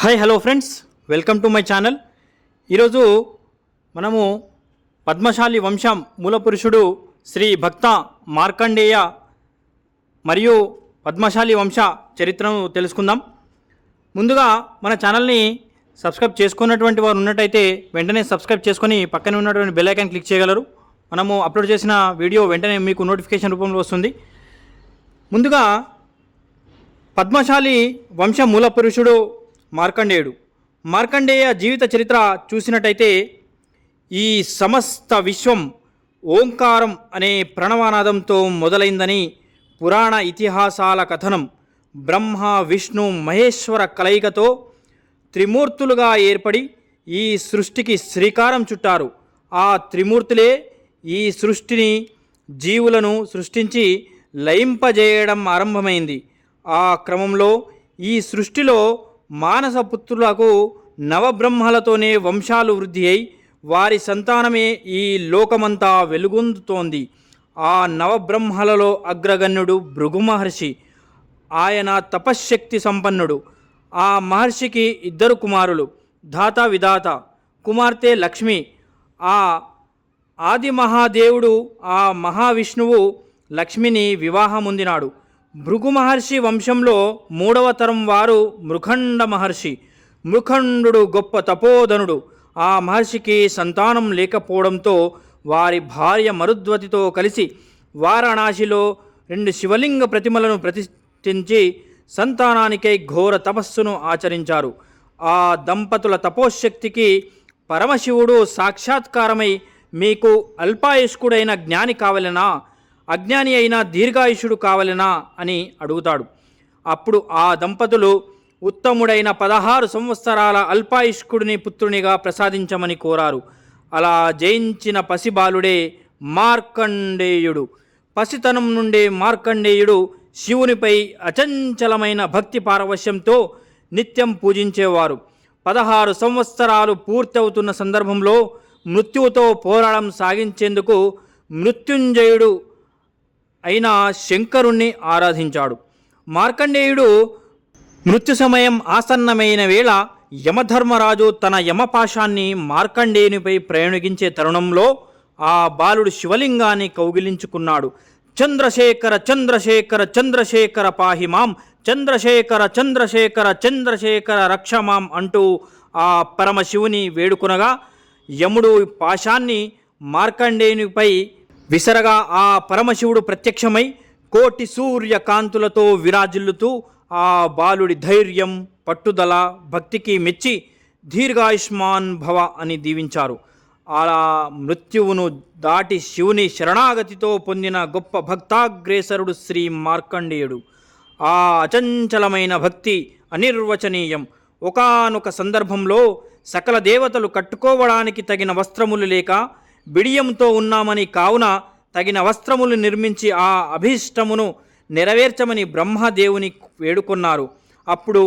Hi hello friends. Welcome to my channel. ఈరోజు మనము పద్మశాలి వంశం మూలపురుషుడు శ్రీ భక్త మార్కండేయ మరియు పద్మశాలి వంశ చరిత్రను తెలుసుకుందాం. ముందుగా మన ఛానల్ని సబ్స్క్రైబ్ చేసుకున్నటువంటి వారు ఉన్నట్టయితే వెంటనే సబ్స్క్రైబ్ చేసుకొని పక్కనే ఉన్నటువంటి బెల్ ఐకాన్ క్లిక్ చేయగలరు. మనము అప్లోడ్ చేసిన వీడియో వెంటనే మీకు నోటిఫికేషన్ రూపంలో వస్తుంది. ముందుగా పద్మశాలి వంశ మూల పురుషుడు మార్కండేయుడు. మార్కండేయ జీవిత చరిత్ర చూసినట్టయితే ఈ సమస్త విశ్వం ఓంకారం అనే ప్రణవానాదంతో మొదలైందని పురాణ ఇతిహాసాల కథనం బ్రహ్మ విష్ణు మహేశ్వర కలయికతో త్రిమూర్తులుగా ఏర్పడి ఈ సృష్టికి శ్రీకారం చుట్టారు. ఆ త్రిమూర్తులే ఈ సృష్టిని జీవులను సృష్టించి లయింపజేయడం ఆరంభమైంది. ఆ క్రమంలో ఈ సృష్టిలో మానసపుత్రులకు నవబ్రహ్మలతోనే వంశాలు వృద్ధి అయి వారి సంతానమే ఈ లోకమంతా వెలుగొందుతోంది. ఆ నవబ్రహ్మలలో అగ్రగణ్యుడు భృగు మహర్షి ఆయన తపశ్శక్తి సంపన్నుడు. ఆ మహర్షికి ఇద్దరు కుమారులు ధాత విధాత కుమార్తె లక్ష్మి. ఆ ఆది మహాదేవుడు ఆ మహావిష్ణువు లక్ష్మిని వివాహముందినాడు భృగు మహర్షి వంశంలో మూడవ తరం వారు మృఖండ మహర్షి. మృఖండు గొప్ప తపోధనుడు. ఆ మహర్షికి సంతానం లేకపోవడంతో వారి భార్య మరుద్వతితో కలిసి వారణాసిలో రెండు శివలింగ ప్రతిమలను ప్రతిష్ఠించి సంతానానికై ఘోర తపస్సును ఆచరించారు. ఆ దంపతుల తపోశక్తికి పరమశివుడు సాక్షాత్కారమై మీకు అల్పాయుష్కుడైన జ్ఞాని కావలెనా? అజ్ఞాని అయిన దీర్ఘాయుషుడు కావలెనా అని అడుగుతాడు. అప్పుడు ఆ దంపతులు ఉత్తముడైన పదహారు సంవత్సరాల అల్పాయుష్కుడిని పుత్రునిగా ప్రసాదించమని కోరారు. అలా జయించిన పసిబాలుడే మార్కండేయుడు. పసితనం నుండే మార్కండేయుడు శివునిపై అచంచలమైన భక్తి పారవశ్యంతో నిత్యం పూజించేవారు. పదహారు సంవత్సరాలు పూర్తవుతున్న సందర్భంలో మృత్యువుతో పోరాటం సాగించేందుకు మృత్యుంజయుడు అయిన శంకరుణ్ణి ఆరాధించాడు. మార్కండేయుడు మృత్యు సమయం ఆసన్నమైన వేళ యమధర్మరాజు తన యమపాశాన్ని మార్కండేయునిపై ప్రయోగించే తరుణంలో ఆ బాలుడు శివలింగాన్ని కౌగిలించుకున్నాడు. చంద్రశేఖర చంద్రశేఖర చంద్రశేఖర పాహి మాం చంద్రశేఖర చంద్రశేఖర చంద్రశేఖర రక్షమాం అంటూ ఆ పరమశివుని వేడుకునగా యముడు పాశాన్ని మార్కండేయునిపై విసరగా ఆ పరమశివుడు ప్రత్యక్షమై కోటి సూర్య కాంతులతో విరాజిల్లుతూ ఆ బాలుడి ధైర్యం పట్టుదల భక్తికి మెచ్చి దీర్ఘాయుష్మాన్ భవ అని దీవించారు. అలా మృత్యువును దాటి శివుని శరణాగతితో పొందిన గొప్ప భక్తాగ్రేసరుడు శ్రీ మార్కండేయుడు. ఆ అచంచలమైన భక్తి అనిర్వచనీయం. ఒకానొక సందర్భంలో సకల దేవతలు కట్టుకోవడానికి తగిన వస్త్రములు లేక బిడియంతో ఉన్నామని కావున తగిన వస్త్రములు నిర్మించి ఆ అభీష్టమును నెరవేర్చమని బ్రహ్మదేవుని వేడుకున్నారు. అప్పుడు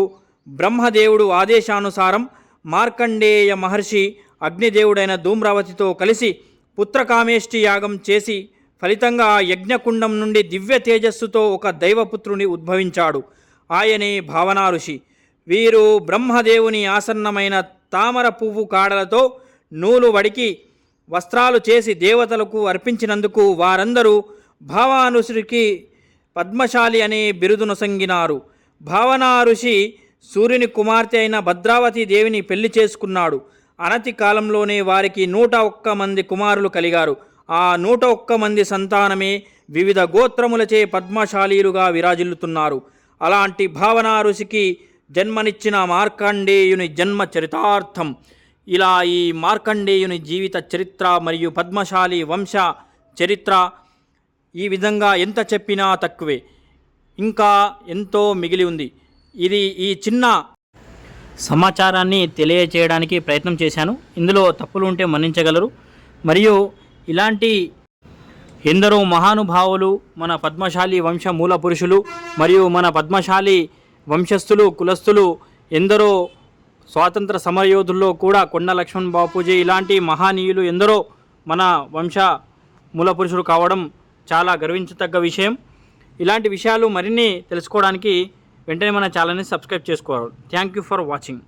బ్రహ్మదేవుడు ఆదేశానుసారం మార్కండేయ మహర్షి అగ్నిదేవుడైన ధూమ్రావతితో కలిసి పుత్రకామేష్టి యాగం చేసి ఫలితంగా ఆ యజ్ఞకుండం నుండి దివ్య తేజస్సుతో ఒక దైవపుత్రుని ఉద్భవించాడు. ఆయనే భావనా ఋషి వీరు బ్రహ్మదేవుని ఆసన్నమైన తామర పువ్వు కాడలతో నూలు వడికి వస్త్రాలు చేసి దేవతలకు అర్పించినందుకు వారందరూ భావానుషుడికి పద్మశాలి అనే బిరుదును సంగినారు. భావనా ఋషి సూర్యుని కుమార్తె అయిన భద్రావతి దేవిని పెళ్ళి చేసుకున్నాడు. అనతి కాలంలోనే వారికి నూట ఒక్క మంది కుమారులు కలిగారు. ఆ నూట ఒక్క మంది సంతానమే వివిధ గోత్రములచే పద్మశాలీలుగా విరాజిల్లుతున్నారు. అలాంటి భావనా ఋషికి జన్మనిచ్చిన మార్కండేయుని జన్మ చరితార్థం. ఇలా ఈ మార్కండేయుని జీవిత చరిత్ర మరియు పద్మశాలి వంశ చరిత్ర ఈ విధంగా ఎంత చెప్పినా తక్కువే. ఇంకా ఎంతో మిగిలి ఉంది. ఇది ఈ చిన్న సమాచారాన్ని తెలియచేయడానికి ప్రయత్నం చేశాను. ఇందులో తప్పులు ఉంటే మన్నించగలరు. మరియు ఇలాంటి ఎందరో మహానుభావులు మన పద్మశాలి వంశ మూల పురుషులు మరియు మన పద్మశాలి వంశస్థులు కులస్థులు ఎందరో స్వాతంత్ర సమరయోధుల్లో కూడా కొండ లక్ష్మణ్ బాపూజీ ఇలాంటి మహానీయులు ఎందరో మన వంశ మూల పురుషులు కావడం చాలా గర్వించతగ్గ విషయం. ఇలాంటి విషయాలు మరిన్ని తెలుసుకోవడానికి వెంటనే మన ఛానల్ని సబ్స్క్రైబ్ చేసుకోవాలి. Thank you for watching